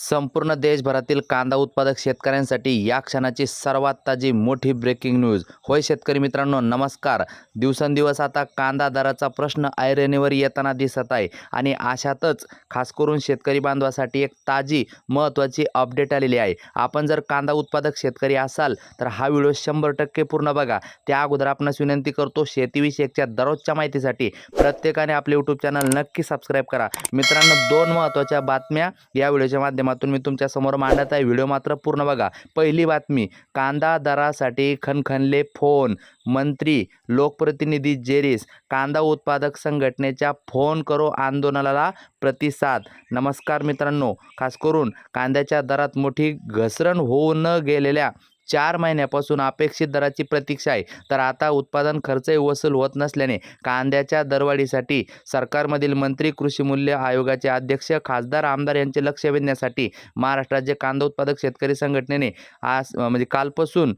संपूर्ण देशभरातील कांदा उत्पादक शेतकऱ्यांसाठी या क्षणाची सर्वात ताजी मोठी ब्रेकिंग न्यूज होय शेतकरी मित्रांनो नमस्कार. दिवसेंदिवस आता कांदा दराचा प्रश्न ऐरणीवर येताना दिसत आहे आणि अशातच खास करून शेतकरी बांधवासाठी एक ताजी महत्त्वाची अपडेट आलेली आहे. आपण जर कांदा उत्पादक शेतकरी असाल तर हा व्हिडिओ शंभर टक्के पूर्ण बघा. त्या अगोदर आपणास विनंती करतो शेतीविषयकच्या दररोजच्या माहितीसाठी प्रत्येकाने आपले यूट्यूब चॅनल नक्की सबस्क्राईब करा. मित्रांनो दोन महत्त्वाच्या बातम्या या व्हिडिओच्या माध्यमातून मी तुमच्यासमोर मांडत आहे. व्हिडिओ मात्र पूर्ण बघा. पहिली बातमी कांदा दरासाठी खणखणले फोन. मंत्री लोकप्रतिनिधी जेरीस कांदा उत्पादक संघटनेच्या फोन करो आंदोलनाला प्रतिसाद. नमस्कार मित्रांनो. खास करून कांद्याच्या दरात मोठी घसरण होऊ न गेलेल्या चार महिन्यापासून अपेक्षित दराची प्रतीक्षा आहे. तर आता उत्पादन खर्चही वसूल होत नसल्याने कांद्याच्या दरवाढीसाठी सरकारमधील मंत्री कृषी मूल्य आयोगाचे अध्यक्ष खासदार आमदार यांचे लक्ष वेधण्यासाठी महाराष्ट्र राज्य कांदा उत्पादक शेतकरी संघटनेने आज म्हणजे कालपासून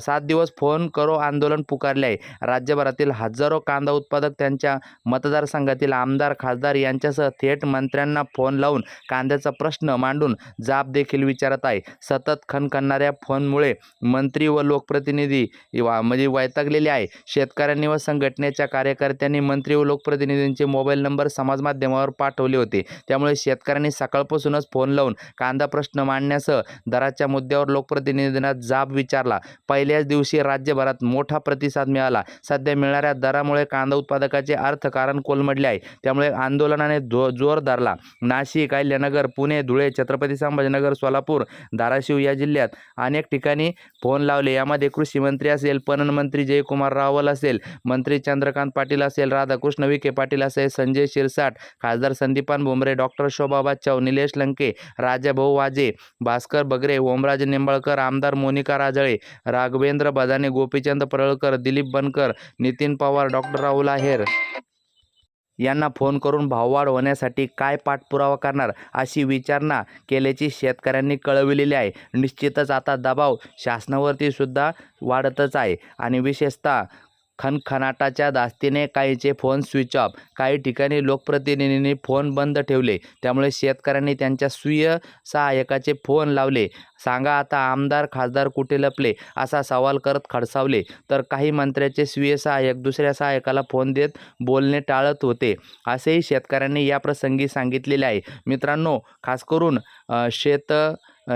सात दिवस फोन करो आंदोलन पुकारले आहे. राज्यभरातील हजारो कांदा उत्पादक त्यांच्या मतदारसंघातील आमदार खासदार यांच्यासह थेट मंत्र्यांना फोन लावून कांद्याचा प्रश्न मांडून जाब देखील विचारत आहे. सतत खणखणणाऱ्या फोनमुळे मंत्री व लोकप्रतिनिधी वा- म्हणजे वैतागलेले आहे. शेतकऱ्यांनी व संघटनेच्या कार्यकर्त्यांनी मंत्री व लोकप्रतिनिधींचे मोबाईल नंबर समाजमाध्यमावर पाठवले होते. त्यामुळे शेतकऱ्यांनी सकाळपासूनच फोन लावून कांदा प्रश्न मांडण्यासह दराच्या मुद्द्यावर लोकप्रतिनिधींना जाब विचारला. पहिल्याच दिवशी राज्यभरात मोठा प्रतिसाद मिळाला. सध्या मिळणाऱ्या दरामुळे कांदा उत्पादकाचे अर्थकारण कोलमडले आहे. त्यामुळे आंदोलनाने जो जोर धरला. नाशिक अहिल्यानगर पुणे धुळे छत्रपती संभाजीनगर सोलापूर धाराशिव या जिल्ह्यात अनेक ठिकाणी फोन लावले. यामध्ये कृषी मंत्री असेल पणन मंत्री जयकुमार रावल असेल मंत्री चंद्रकांत पाटील असेल राधाकृष्ण विखे पाटील असेल संजय शिरसाट खासदार संदीपान भुमरे डॉक्टर शोभा बाच्चाव निलेश लंके राजाभाऊ वाजे भास्कर बगरे ओमराजे निंबाळकर आमदार मोनिका राजळे राघवेंद्र बदाने गोपीचंद परळकर दिलीप बनकर नितीन पवार डॉक्टर राहुल आहेर. यांना फोन करून भाववाढ होण्यासाठी काय पाठपुरावा करणार अशी विचारणा केल्याची शेतकऱ्यांनी कळविलेली आहे. निश्चितच आता दबाव शासनावरती सुद्धा वाढतच आहे आणि विशेषतः खनखनाटाच्या दास्तीने काहीचे फोन स्विच ऑफ. काही ठिकाणी लोकप्रतिनिधींनी फोन बंद ठेवले. त्यामुळे शेतकऱ्यांनी त्यांच्या स्वीय सहाय्यकाचे फोन लावले. सांगा आता आमदार खासदार कुठे लपले? असा सवाल करत खडसावले. तर काही मंत्र्याचे स्वीय सहाय्यक दुसऱ्या सहाय्यकाला फोन देत बोलणे टाळत होते. असेही शेतकऱ्यांनी या प्रसंगी सांगितलेले आहे. मित्रांनो खास करून शेत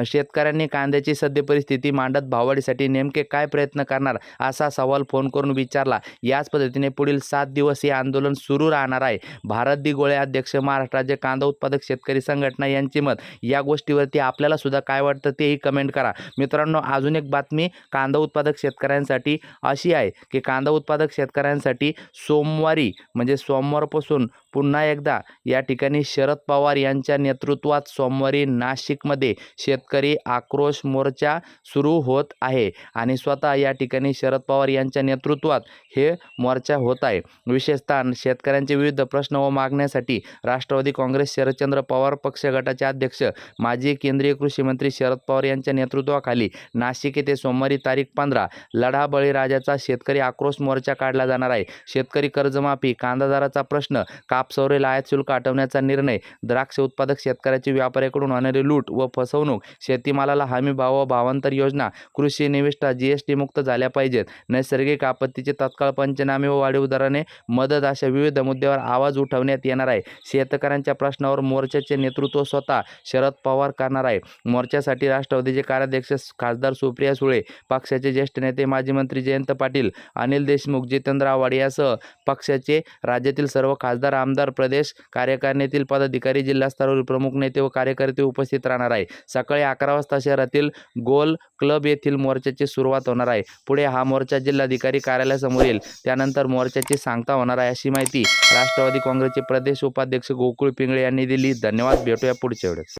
शेतकऱ्यांनी कांद्याची सद्य परिस्थिती मांडत भाववाढीसाठी नेमके काय प्रयत्न करणार असा सवाल फोन करून विचारला. याच पद्धतीने पुढील सात दिवस हे आंदोलन सुरू राहणार आहे. भारत दिगोळे अध्यक्ष महाराष्ट्र राज्य कांदा उत्पादक शेतकरी संघटना यांचे मत या गोष्टीवरती आपल्याला सुद्धा काय वाटतं तेही कमेंट करा. मित्रांनो अजून एक बातमी कांदा उत्पादक शेतकऱ्यांसाठी अशी आहे की कांदा उत्पादक शेतकऱ्यांसाठी सोमवारी म्हणजे सोमवारपासून पुन्हा एकदा या ठिकाणी शरद पवार यांच्या नेतृत्वात सोमवारी नाशिकमध्ये शेत शेतकरी आक्रोश मोर्चा सुरू होत आहे आणि स्वतः या ठिकाणी शरद पवार यांच्या नेतृत्वात हे मोर्चा होत आहे. विशेषतः शेतकऱ्यांचे विविध प्रश्न व मागण्यासाठी राष्ट्रवादी काँग्रेस शरदचंद्र पवार पक्ष गटाचे अध्यक्ष माजी केंद्रीय कृषी मंत्री शरद पवार यांच्या नेतृत्वाखाली नाशिक येथे सोमवारी तारीख पंधरा लढा बळीराजाचा शेतकरी आक्रोश मोर्चा काढला जाणार आहे. शेतकरी कर्जमाफी कांदा दराचा प्रश्न कापसवरील आयात शुल्क हटवण्याचा निर्णय द्राक्ष उत्पादक शेतकऱ्याची व्यापाऱ्याकडून होणारी लूट व फसवणूक शेतीमालाला हमी भाव व भावांतर योजना कृषी निविष्ठा जी एस टी मुक्त झाल्या पाहिजेत. नैसर्गिक आपत्तीचे तत्काळ पंचनामे व वाढीव दराने मदत अशा विविध मुद्द्यावर आवाज उठवण्यात येणार आहे. शेतकऱ्यांच्या प्रश्नावर मोर्चाचे नेतृत्व स्वतः शरद पवार करणार आहे. मोर्चासाठी राष्ट्रवादीचे कार्याध्यक्ष खासदार सुप्रिया सुळे पक्षाचे ज्येष्ठ नेते माजी मंत्री जयंत पाटील अनिल देशमुख जितेंद्र आव्हाड यासह पक्षाचे राज्यातील सर्व खासदार आमदार प्रदेश कार्यकारिणीतील पदाधिकारी जिल्हास्तरावरील प्रमुख नेते व कार्यकर्ते उपस्थित राहणार आहे. सकाळी सकाळी अकरा वाजता शहरातील गोल क्लब येथील मोर्चाची सुरुवात होणार आहे. पुढे हा मोर्चा जिल्हाधिकारी कार्यालयासमोर येईल. त्यानंतर मोर्चाची सांगता होणार आहे अशी माहिती राष्ट्रवादी काँग्रेसचे प्रदेश उपाध्यक्ष गोकुळ पिंगळे यांनी दिली. धन्यवाद. भेटूया पुढच्या वेळेस.